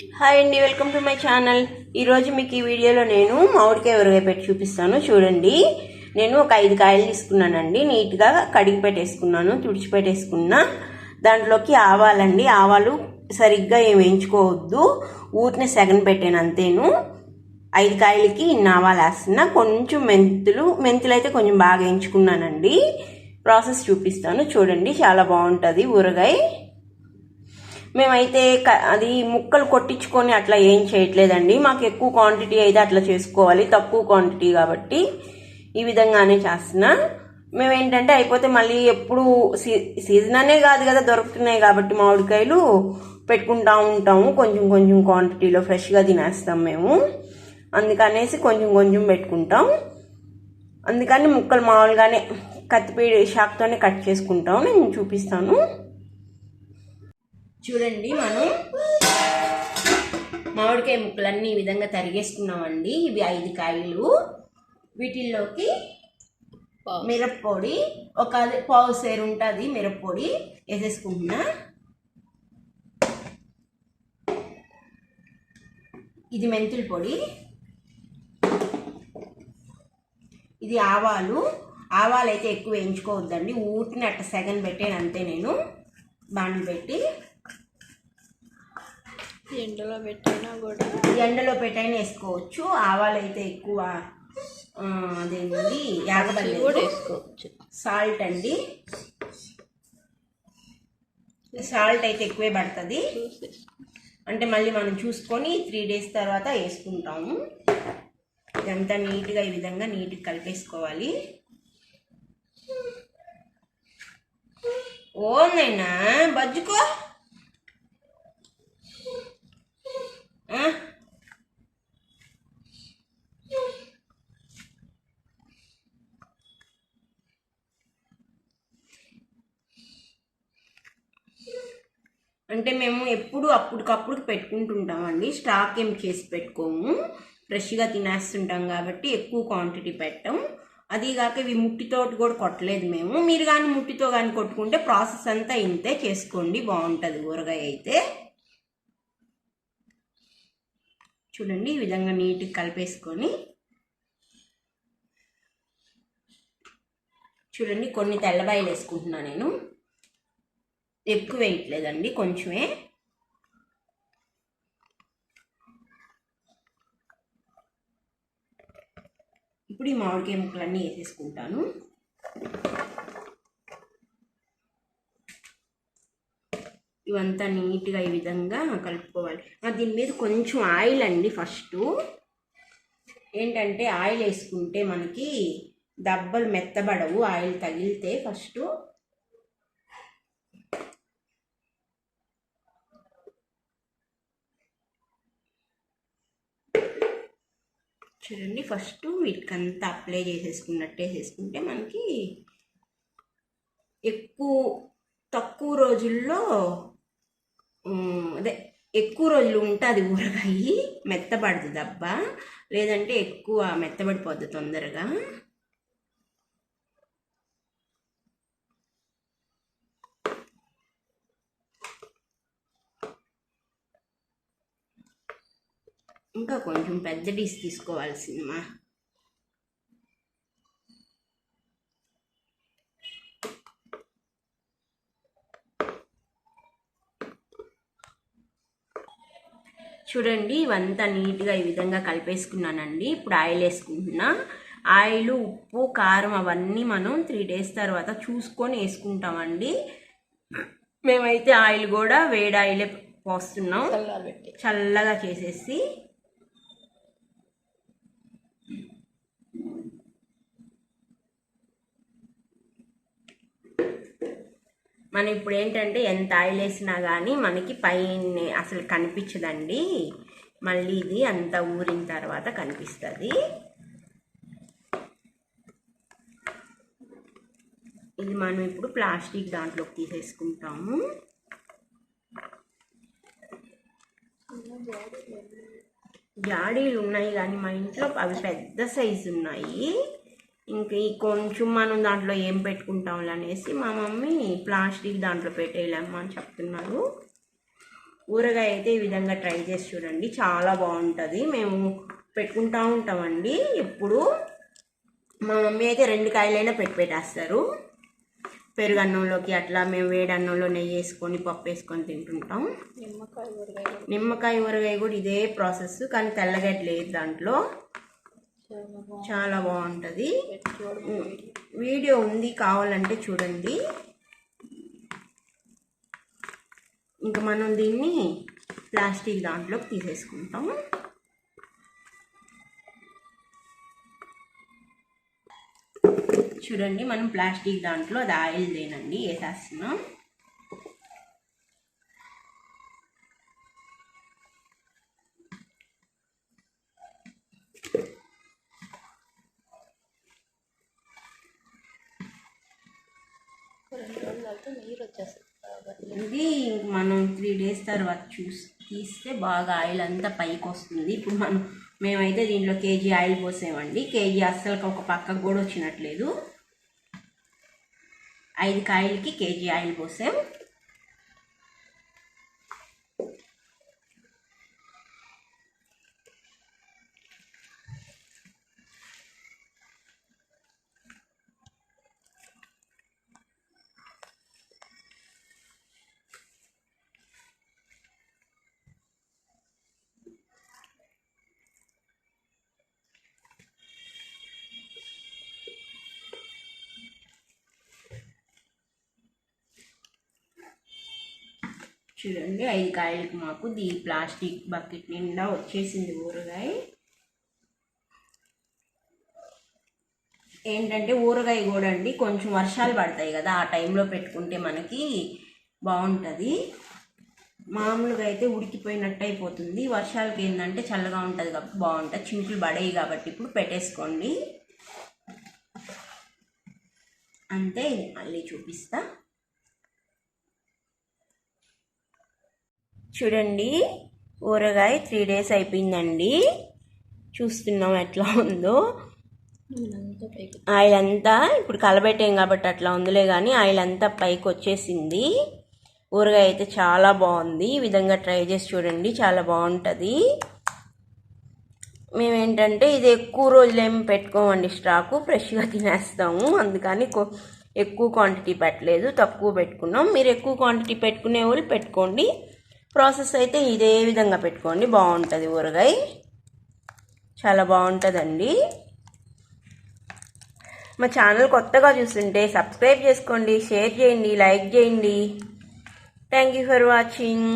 Hi అండి welcome to my channel ఈరోజు మీకు ఈ వీడియోలో నేను మామిడికాయ ఊరగాయ పెట్టి చూపిస్తాను. చూడండి. నేను ఒక ఐదు కాయలు తీసుకున్నానండి. నీట్గా కడిగి పెట్టేసుకున్నాను తుడిచి పెట్టేసుకున్నా. దాంట్లోకి ఆవాలండి. ఆవాలు సరిగ్గా ఏం వేయించుకోవద్దు. ఊరిని సెగన్ పెట్టాను అంతేను. ఐదు కాయలకి ఇన్ని ఆవాలు వేస్తున్నా. కొంచెం మెంతులు మెంతులు అయితే కొంచెం బాగా వేయించుకున్నానండి. ప్రాసెస్ చూపిస్తాను. చూడండి చాలా బాగుంటుంది ఊరగాయ. మేమైతే క- అది ముక్కలు కొట్టించుకొని అట్లా ఏం చేయట్లేదండి. మాకు ఎక్కువ క్వాంటిటీ అయితే అట్లా చేసుకోవాలి. తక్కువ క్వాంటిటీ కాబట్టి ఈ విధంగానే చేస్తున్నా. మేమేంటంటే అయిపోతే మళ్ళీ ఎప్పుడు సీ సీజన్ అనే కాదు కదా దొరుకుతున్నాయి కాబట్టి మామిడికాయలు పెట్టుకుంటా ఉంటాము. కొంచెం కొంచెం క్వాంటిటీలో ఫ్రెష్గా తినేస్తాం మేము. అందుకనేసి కొంచెం కొంచెం పెట్టుకుంటాం. అందుకని ముక్కలు మామూలుగానే కత్తిపీడి షాక్తోనే కట్ చేసుకుంటాం. నేను చూపిస్తాను. చూడండి మనం మామిడికాయ ముక్కలన్నీ ఈ విధంగా తరిగేసుకున్నామండి. ఇవి ఐదు కాయలు. వీటిల్లోకి మిరప్పొడి ఒక అది పావు సేరు ఉంటుంది మిరప్పొడి వేసేసుకుంటున్నా. ఇది మెంతుల పొడి. ఇది ఆవాలు. ఆవాలు అయితే ఎక్కువ వేయించుకోవద్దండి. ఊటిని అట్ట సెగన్ పెట్టాను అంతే నేను. బాండ్లు పెట్టి. ఎండలో పెట్టినా కూడా. ఎండలో పెట్టైనా వేసుకోవచ్చు. ఆవాలు అయితే ఎక్కువ అదేంటి కూడా యాగబల్లి వేసుకోవచ్చు. సాల్ట్ అండి. సాల్ట్ అయితే ఎక్కువే పడుతుంది. అంటే మళ్ళీ మనం చూసుకొని త్రీ డేస్ తర్వాత వేసుకుంటాము. ఇదంతా నీట్గా ఈ విధంగా నీట్గా కలిపేసుకోవాలి. ఓ నైనా బజ్జుకో ఆ? అంటే మేము ఎప్పుడు అప్పటికప్పుడు పెట్టుకుంటుంటామండి. స్టాక్ ఏం చేసి పెట్టుకోము. ఫ్రెష్గా తినేస్తుంటాం కాబట్టి ఎక్కువ క్వాంటిటీ పెట్టాం. అదిగాక ఇవి ముట్టితోటి కూడా కొట్టలేదు మేము. మీరు కానీ ముట్టితో కానీ కొట్టుకుంటే ప్రాసెస్ అంతా ఇంతే. చేసుకోండి. బాగుంటుంది. ఊరగాయ అయితే. చూడండి ఈ విధంగా నీట్గా కలిపేసుకొని. చూడండి కొన్ని తెల్లబాయలు వేసుకుంటున్నా నేను. ఎక్కువ వేయట్లేదండి కొంచెమే. ఇప్పుడు ఈ మామిడికాయ ముక్కలన్నీ వేసేసుకుంటాను. ఇవంతా నీట్గా ఈ విధంగా కలుపుకోవాలి. దీని మీద కొంచెం ఆయిల్ అండి ఫస్ట్. ఏంటంటే ఆయిల్ వేసుకుంటే మనకి దబ్బలు మెత్తబడవు ఆయిల్ తగిలితే ఫస్ట్. చూడండి ఫస్ట్ వీటికంతా అప్లై చేసేసుకున్నట్టే చేసుకుంటే మనకి ఎక్కువ తక్కువ రోజుల్లో అదే ఎక్కువ రోజులు ఉంటుంది ఊరగాయ మెత్తబడదు దెబ్బ లేదంటే ఎక్కువ మెత్తబడిపోద్ది తొందరగా. ఇంకా కొంచెం పెద్ద డిష్ తీసుకోవాల్సిందమ్మా చూడండి ఇవంతా నీట్గా ఈ విధంగా కలిపేసుకున్నానండి. ఇప్పుడు ఆయిల్ వేసుకుంటున్నా. ఆయిల్ ఉప్పు కారం అవన్నీ మనం త్రీ డేస్ తర్వాత చూసుకొని వేసుకుంటామండి. మేమైతే ఆయిల్ కూడా వేడి ఆయిలే పోస్తున్నాం. చల్లగా చేసేసి మనం ఇప్పుడు ఏంటంటే ఎంత ఆయిల్ వేసినా కానీ మనకి పైన అసలు కనిపించదండి. మళ్ళీ ఇది అంత ఊరిన తర్వాత కనిపిస్తుంది. ఇది మనం ఇప్పుడు ప్లాస్టిక్ దాంట్లోకి తీసేసుకుంటాము. జాడీలు ఉన్నాయి కానీ మా ఇంట్లో అవి పెద్ద సైజు ఉన్నాయి. ఇంక ఈ కొంచెం మనం దాంట్లో ఏం పెట్టుకుంటాం అనేసి మా మమ్మీ ప్లాస్టిక్ దాంట్లో పెట్టేయలేమ్మా అని చెప్తున్నారు. ఊరగాయ అయితే ఈ విధంగా ట్రై చేసి చూడండి. చాలా బాగుంటుంది. మేము పెట్టుకుంటా ఉంటామండి ఎప్పుడు. మా మమ్మీ అయితే రెండు కాయలైనా పెట్టి పెట్టేస్తారు. పెరుగు అన్నంలోకి అట్లా మేము వేడి అన్నంలో నెయ్యి వేసుకొని పప్పు వేసుకొని తింటుంటాం. నిమ్మకాయ ఊరగాయ. నిమ్మకాయ ఊరగాయ కూడా ఇదే ప్రాసెస్ కానీ తెల్లగడ్డ లేదు దాంట్లో. చాలా బాగుంటుంది. వీడియో ఉంది కావాలంటే చూడండి. ఇంకా మనం దీన్ని ప్లాస్టిక్ దాంట్లోకి తీసేసుకుంటాం. చూడండి మనం ప్లాస్టిక్ దాంట్లో అది ఆయిల్ దేనండి వేసేస్తున్నాం. రెండు రోజులు అయితే నీరు వచ్చేస్తుంది ఇది మనం త్రీ డేస్ తర్వాత చూసి తీస్తే బాగా ఆయిల్ అంతా పైకి వస్తుంది. ఇప్పుడు మనం మేమైతే దీంట్లో కేజీ ఆయిల్ పోసామండి కేజీ అస్సలు ఒక పక్కకు కూడా వచ్చినట్లేదు ఐదు కాయలకి కేజీ ఆయిల్ పోసాం. చూడండి ఐదు కాయలకి మాకు దీ ప్లాస్టిక్ బకెట్ నిండా వచ్చేసింది ఊరగాయ. ఏంటంటే ఊరగాయ కూడా అండి కొంచెం వర్షాలు పడతాయి కదా ఆ టైంలో పెట్టుకుంటే మనకి బాగుంటుంది. మామూలుగా అయితే ఉడికిపోయినట్టు అయిపోతుంది. వర్షాలకి ఏంటంటే చల్లగా ఉంటుంది కాబట్టి బాగుంటుంది. చినుకులు పడేవి కాబట్టి ఇప్పుడు పెట్టేసుకోండి. అంతే మళ్ళీ చూపిస్తా. చూడండి. ఊరగాయ త్రీ డేస్ అయిపోయిందండి. చూస్తున్నాం ఎట్లా ఉందో. ఆయిల్ అంతా ఇప్పుడు కలబెట్టాం కాబట్టి అట్లా ఉందిలే కానీ ఆయిల్ అంతా పైకి వచ్చేసింది. ఊరగాయ అయితే చాలా బాగుంది. ఈ విధంగా ట్రై చేసి చూడండి. చాలా బాగుంటుంది. మేమేంటంటే ఇది ఎక్కువ రోజులు ఏమి పెట్టుకోమండి స్టాకు. ఫ్రెష్గా తినేస్తాము. అందుకని ఎక్కువ క్వాంటిటీ పెట్టలేదు. తక్కువ పెట్టుకున్నాం. మీరు ఎక్కువ క్వాంటిటీ పెట్టుకునే వాళ్ళు పెట్టుకోండి. ప్రాసెస్ అయితే ఇదే విధంగా పెట్టుకోండి. బాగుంటుంది ఊరగాయ. చాలా బాగుంటుందండి. మా ఛానల్ కొత్తగా చూస్తుంటే సబ్స్క్రైబ్ చేసుకోండి షేర్ చేయండి లైక్ చేయండి. Thank you for watching